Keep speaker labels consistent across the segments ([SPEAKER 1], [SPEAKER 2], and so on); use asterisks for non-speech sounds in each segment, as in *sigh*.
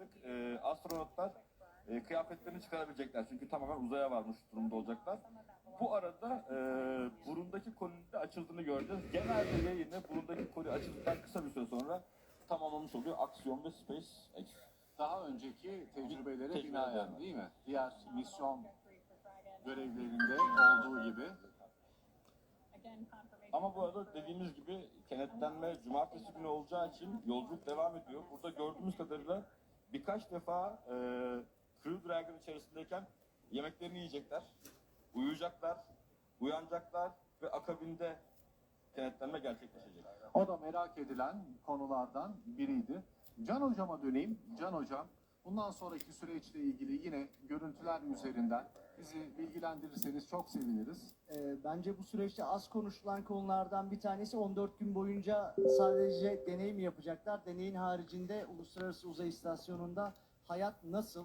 [SPEAKER 1] artık e, astronotlar e, kıyafetlerini çıkarabilecekler. Çünkü tamamen uzaya varmış durumda olacaklar. Bu arada e, burundaki kolinin de açıldığını göreceğiz. Genelde yayını burundaki koli açıldıktan kısa bir süre sonra tamamlamış oluyor. Aksiyon ve SpaceX.
[SPEAKER 2] Daha önceki tecrübelere
[SPEAKER 1] Tecrübeler.
[SPEAKER 2] binaen değil mi? Diğer misyon görevlerinde olduğu gibi.
[SPEAKER 1] Ama bu arada dediğimiz gibi kenetlenme cumartesi günü olacağı için yolculuk devam ediyor. Burada gördüğümüz kadarıyla birkaç defa e, Crew Dragon içerisindeyken yemeklerini yiyecekler, uyuyacaklar, uyanacaklar ve akabinde kenetlenme gerçekleşecek.
[SPEAKER 2] O da merak edilen konulardan biriydi. Can Hocam'a döneyim. Can Hocam, bundan sonraki süreçle ilgili yine görüntüler üzerinden bizi bilgilendirirseniz çok seviniriz.
[SPEAKER 3] Ee, Bence bu süreçte az konuşulan konulardan bir tanesi 14 gün boyunca sadece deney mi yapacaklar? Deneyin haricinde Uluslararası Uzay İstasyonu'nda hayat nasıl?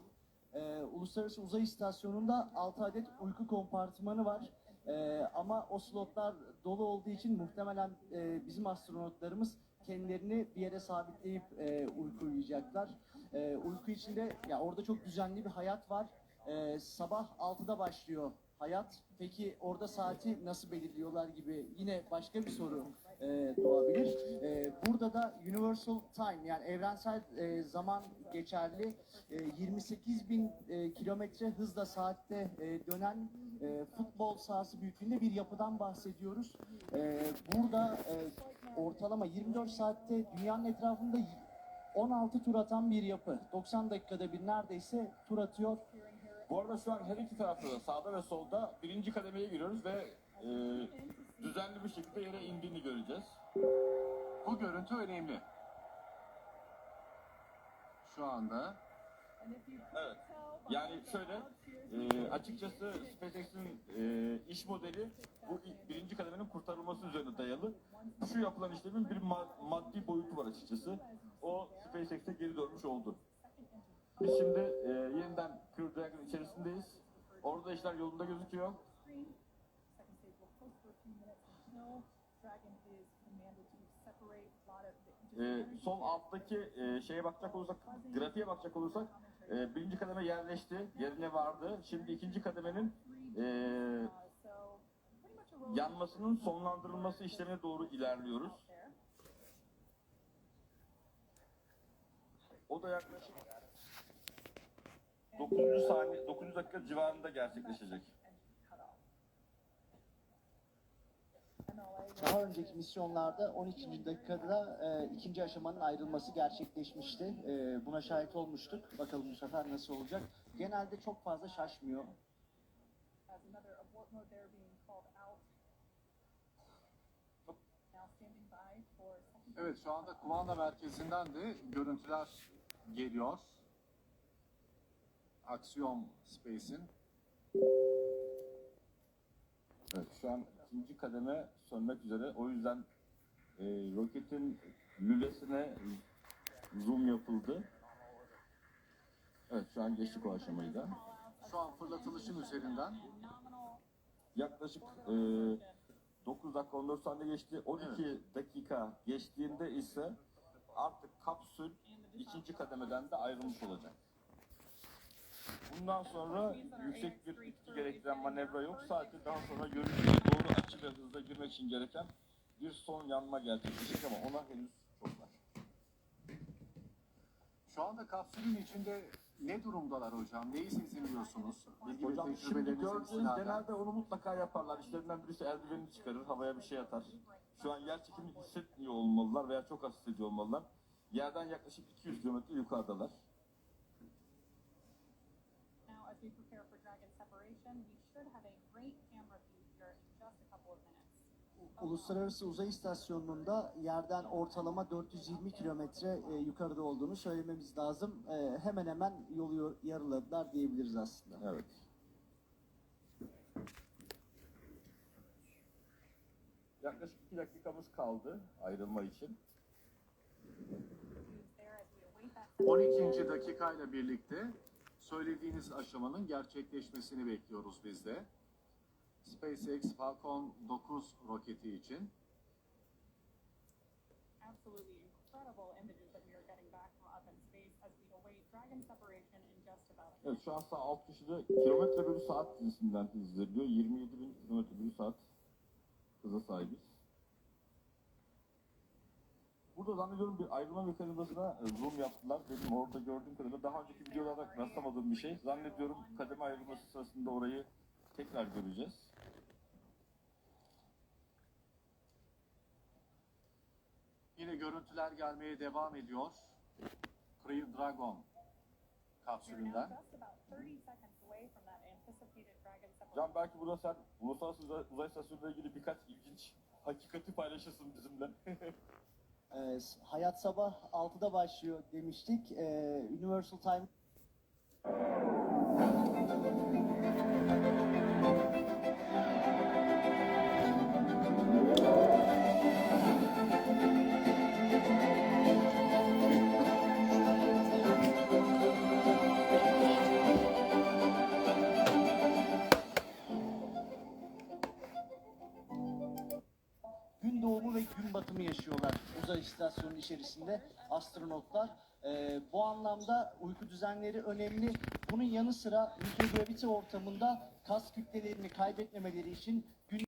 [SPEAKER 3] Ee, Uluslararası Uzay İstasyonu'nda 6 adet uyku kompartımanı var. Ee, ama o slotlar dolu olduğu için muhtemelen e, bizim astronotlarımız kendilerini bir yere sabitleyip e, uyku uyuyacaklar. E, uyku içinde ya orada çok düzenli bir hayat var. Ee, sabah 6'da başlıyor hayat. Peki orada saati nasıl belirliyorlar gibi yine başka bir soru e, doğabilir. E, burada da universal time yani evrensel e, zaman geçerli. E, 28 bin e, kilometre hızla saatte e, dönen e, futbol sahası büyüklüğünde bir yapıdan bahsediyoruz. E, burada e, ortalama 24 saatte dünyanın etrafında 16 tur atan bir yapı. 90 dakikada bir neredeyse tur atıyor.
[SPEAKER 1] Bu arada şu an her iki tarafta da sağda ve solda birinci kademeye giriyoruz ve e, düzenli bir şekilde yere indiğini göreceğiz.
[SPEAKER 2] Bu görüntü önemli. Şu anda
[SPEAKER 1] Evet. Yani şöyle, e, açıkçası SpaceX'in e, iş modeli bu birinci kademenin kurtarılması üzerine dayalı. Şu yapılan işlemin bir ma- maddi boyutu var açıkçası. O SpaceX'e geri dönmüş oldu. Biz şimdi e, yeniden Crew Dragon içerisindeyiz. Orada işler yolunda gözüküyor. E, sol alttaki e, şeye bakacak olursak, grafiğe bakacak olursak e, birinci kademe yerleşti, yerine vardı. Şimdi ikinci kademenin e, yanmasının sonlandırılması işlemine doğru ilerliyoruz. O da yaklaşık 9. saniye 9. dakika civarında gerçekleşecek.
[SPEAKER 3] Daha önceki misyonlarda 12. dakikada e, ikinci aşamanın ayrılması gerçekleşmişti. E, buna şahit olmuştuk. Bakalım bu sefer nasıl olacak. Genelde çok fazla şaşmıyor.
[SPEAKER 2] evet şu anda kumanda merkezinden de görüntüler geliyor. Aksiyon Space'in.
[SPEAKER 1] Evet, şu an ikinci kademe sönmek üzere. O yüzden e, roketin lülesine zoom yapıldı. Evet, şu an geçtik o aşamayı da.
[SPEAKER 2] Şu an fırlatılışın üzerinden
[SPEAKER 1] Yaklaşık e, 9 dakika 14 saniye geçti. 12 dakika geçtiğinde ise artık kapsül ikinci kademeden de ayrılmış olacak. Bundan sonra yüksek bir itki gerektiren manevra yok. Sadece daha sonra yörüngeye doğru açı ve hızla girmek için gereken bir son yanma gerçekleşecek ama ona henüz çok var.
[SPEAKER 2] Şu anda kapsülün içinde ne durumdalar hocam? Neyi sezinliyorsunuz? Bilgi
[SPEAKER 1] Hocam şimdi gördüğünüz genelde onu mutlaka yaparlar. İşlerinden birisi eldivenini çıkarır, havaya bir şey atar. Şu an yer çekimi hissetmiyor olmalılar veya çok az hissediyor olmalılar. Yerden yaklaşık 200 kilometre yukarıdalar.
[SPEAKER 4] We prepare for Dragon separation, we should have a great camera view here in just a couple of minutes.
[SPEAKER 3] Uluslararası Uzay İstasyonu'nda yerden ortalama 420 kilometre e, yukarıda olduğunu söylememiz lazım. E, hemen hemen yolu yarıladılar diyebiliriz aslında.
[SPEAKER 1] Evet. Yaklaşık 2 dakikamız kaldı ayrılma için.
[SPEAKER 4] There as we await that
[SPEAKER 2] 12. dakikayla birlikte söylediğiniz aşamanın gerçekleşmesini bekliyoruz biz de. SpaceX Falcon 9 roketi için.
[SPEAKER 4] absolutely incredible images that we are getting back from up in space as we await Dragon Dragon separation in just about a
[SPEAKER 1] Evet şu an sağ alt köşede kilometre bölü saat cinsinden hız veriliyor. 27 bin kilometre bölü saat hıza sahibiz. Burada zannediyorum bir ayrılma mekanizmasına e, zoom yaptılar. Benim orada gördüğüm kadarıyla daha önceki videolarda rastlamadığım bir şey. Zannediyorum kademe ayrılması sırasında orayı tekrar göreceğiz.
[SPEAKER 2] Yine görüntüler gelmeye devam ediyor. Crew Dragon kapsülünden.
[SPEAKER 4] just about 30 seconds away from that anticipated Dragon separation.
[SPEAKER 1] Can belki burada sen uluslararası uzay, uzay istasyonuyla ilgili birkaç ilginç hakikati paylaşırsın bizimle. *laughs*
[SPEAKER 3] Ee, hayat sabah 6'da başlıyor demiştik. Ee, Universal Time batımı yaşıyorlar uzay istasyonu içerisinde astronotlar. Ee, bu anlamda uyku düzenleri önemli. Bunun yanı sıra mikrograviti ortamında kas kütlelerini kaybetmemeleri için gün